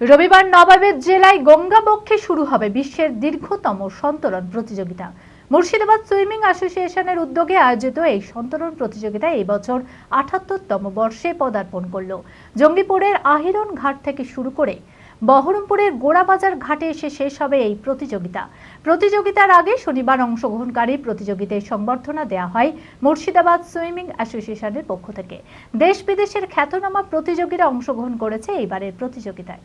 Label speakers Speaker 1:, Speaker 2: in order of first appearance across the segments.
Speaker 1: রবিবার নবাবের জেলায় গঙ্গাবক্ষে শুরু হবে বিশ্বের দীর্ঘতম সন্তরণ প্রতিযোগিতা। মুর্শিদাবাদ সুইমিং অ্যাসোসিয়েশনের উদ্যোগে আয়োজিত এই সন্তরণ প্রতিযোগিতা এই বছর আঠাত্তরতম বর্ষে পদার্পণ করল। জঙ্গিপুরের আহিরন ঘাট থেকে শুরু করে বহরমপুরের গোড়াবাজার ঘাটে এসে শেষ হবে এই প্রতিযোগিতা। প্রতিযোগিতার আগে শনিবার অংশগ্রহণকারী প্রতিযোগিতায় সংবর্ধনা দেওয়া হয় মুর্শিদাবাদ সুইমিং অ্যাসোসিয়েশনের পক্ষ থেকে। দেশ বিদেশের খ্যাতনামা প্রতিযোগীরা অংশগ্রহণ করেছে এইবারের প্রতিযোগিতায়।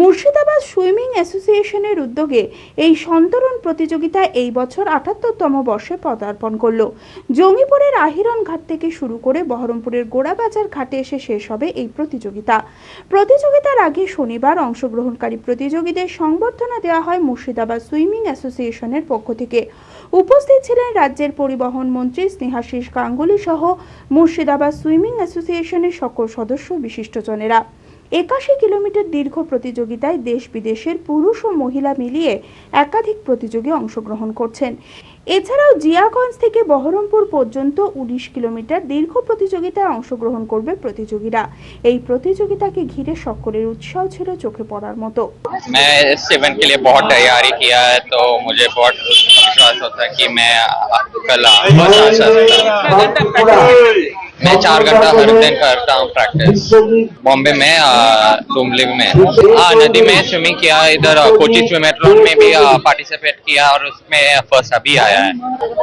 Speaker 2: Murshidabad swimming অ্যাসোসিয়েশনের উদ্যোগে এই সন্তরণ প্রতিযোগিতা এই বছর আটাত্তরতম বর্ষে পদার্পণ করল। জঙ্গিপুরের আহিরন ঘাট থেকে শুরু করে বহরমপুরের গোড়াবাজার ঘাটে এসে শেষ হবে এই প্রতিযোগিতা। প্রতিযোগিতার আগে শনিবার অংশগ্রহণকারী প্রতিযোগীদের সংবর্ধনা দেওয়া হয় মুর্শিদাবাদ সুইমিং অ্যাসোসিয়েশনের পক্ষ থেকে। উপস্থিত ছিলেন রাজ্যের পরিবহন মন্ত্রী স্নেহাশিস গাঙ্গুলি সহ মুর্শিদাবাদ সুইমিং অ্যাসোসিয়েশনের সকল সদস্য বিশিষ্টজনেরা। একাশি কিলোমিটার দীর্ঘ প্রতিযোগিতায় দেশ বিদেশের পুরুষ ও মহিলা মিলিয়ে একাধিক প্রতিযোগী অংশগ্রহণ করছেন এছাড়াও জিয়াগঞ্জ থেকে বহরমপুর পর্যন্ত উনিশ কিলোমিটার দীর্ঘ প্রতিযোগিতায় অংশগ্রহণ করবে প্রতিযোগীরা এই প্রতিযোগিতাকে ঘিরে সকলের উৎসাহ ছিল চোখে পড়ার মতো
Speaker 3: मैं इस इवेंट के लिए बहुत तैयारी किया है तो मुझे बहुत विश्वास होता है कि मैं कल बहुत अच्छा मैं चार घंटा हर दिन करता हूँ प्रैक्टिस बॉम्बे में आ, में। हाँ नदी में स्विमिंग किया इधर कोचिंग कोची स्विमेट्रोन में भी पार्टिसिपेट किया और उसमें फ़र्स्ट अभी आया है।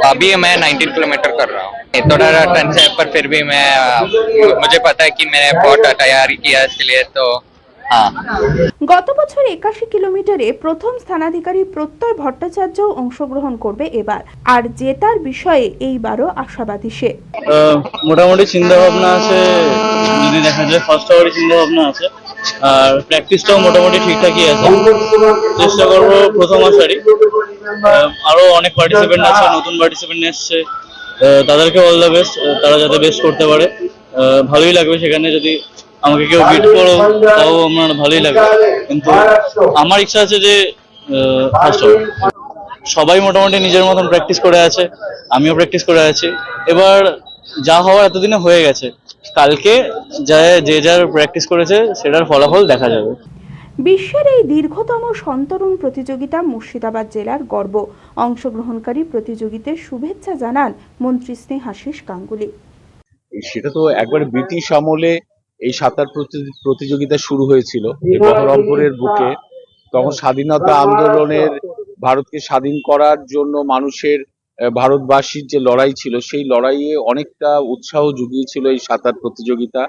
Speaker 3: अभी मैं 19 किलोमीटर कर रहा हूँ। थोड़ा टेंशन है पर फिर भी मैं मुझे पता है कि मैं बहुत तैयारी किया इसके लिए तो
Speaker 2: গত বছর একাশি কিলোমিটারে প্রথম স্থানাধিকারী প্রত্যয় ভট্টাচার্য অংশগ্রহণ করবে এবার। আর জেতার বিষয়ে এইবারও আশাবাদী সে।
Speaker 4: মোটামুটি চিন্তা ভাবনা আছে। যদি দেখা যায় ফার্স্ট আওয়ারে চিন্তা ভাবনা আছে। আর প্র্যাকটিসটাও মোটামুটি ঠিকঠাকই আছে। চেষ্টা করব প্রথম আসারই। আরও অনেক পার্টিসিপেন্ট আছে, নতুন পার্টিসিপেন্ট এসছে। তাদেরকে অল দ্য বেস্ট তারা যাতে বেস্ট করতে পারে। ভালোই লাগবে সেখানে যদি আমাকে কেউ বিট করো তাও আমার ভালোই লাগবে কিন্তু আমার ইচ্ছা আছে যে ফার্স্ট হবে সবাই মোটামুটি নিজের মতন প্র্যাকটিস করে আছে আমিও প্র্যাকটিস করে আছি। এবার যা হওয়ার এতদিনে হয়ে গেছে কালকে যা যে যার প্র্যাকটিস করেছে সেটার ফলাফল দেখা যাবে।
Speaker 2: বিশ্বের এই দীর্ঘতম সন্তরণ প্রতিযোগিতা মুর্শিদাবাদ জেলার গর্ব। অংশগ্রহণকারী প্রতিযোগীদের শুভেচ্ছা জানান মন্ত্রী স্নেহাশিস গাঙ্গুলি।
Speaker 5: সেটা তো একবার ব্রিটিশ আমলে এই সাঁতার প্রতি- প্রতিযোগিতা শুরু হয়েছিল এই বহরমপুরের বুকে। তখন স্বাধীনতা আন্দোলনের ভারতকে স্বাধীন করার জন্য মানুষের ভারতবাসীর যে লড়াই ছিল সেই লড়াইয়ে অনেকটা উৎসাহ জুগিয়েছিল এই সাঁতার প্রতিযোগিতা।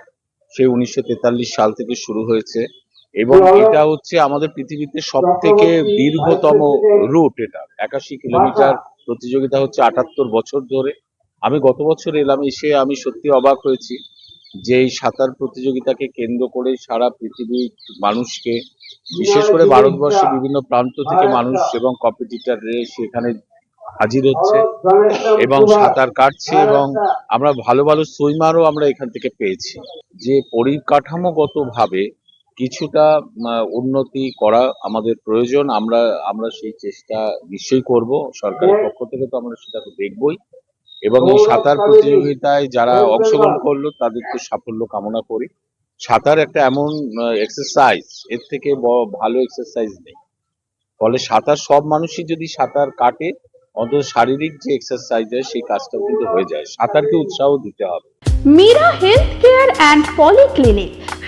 Speaker 5: সেই উনিশশো তেতাল্লিশ সাল থেকে শুরু হয়েছে। এবং এটা হচ্ছে আমাদের পৃথিবীতে সব থেকে দীর্ঘতম রুট এটা। একাশি কিলোমিটার প্রতিযোগিতা হচ্ছে আটাত্তর বছর ধরে। আমি গত বছর এলাম এসে আমি সত্যি অবাক হয়েছি। যে সাঁতার প্রতিযোগিতাকে কেন্দ্র করে সারা পৃথিবীর মানুষকে, বিশেষ করে ভারতবর্ষের বিভিন্ন প্রান্ত থেকে মানুষ এবং কম্পিটিটর সেখানে হাজির হচ্ছে এবং সাঁতার কাটছে এবং আমরা ভালো ভালো সুইমারও আমরা এখান থেকে পেয়েছি। যে পরিকাঠামোগত ভাবে কিছুটা উন্নতি করা আমাদের প্রয়োজন, আমরা আমরা সেই চেষ্টা নিশ্চয়ই করব। সরকারের পক্ষ থেকে তো আমরা সেটা তো দেখবই। এবং এই সাঁতার প্রতিযোগিতায় যারা অংশগ্রহণ করল তাদেরকে সাফল্য কামনা করি। সাঁতার একটা এমন এক্সারসাইজ এর থেকে ভালো এক্সারসাইজ নেই। ফলে সাঁতার সব মানুষই যদি সাঁতার কাটে অন্তত শারীরিক যে এক্সারসাইজ হয় সেই কাজটাও কিন্তু হয়ে যায়। সাঁতারকে উৎসাহ দিতে হবে।
Speaker 2: Meera health care and polyclinic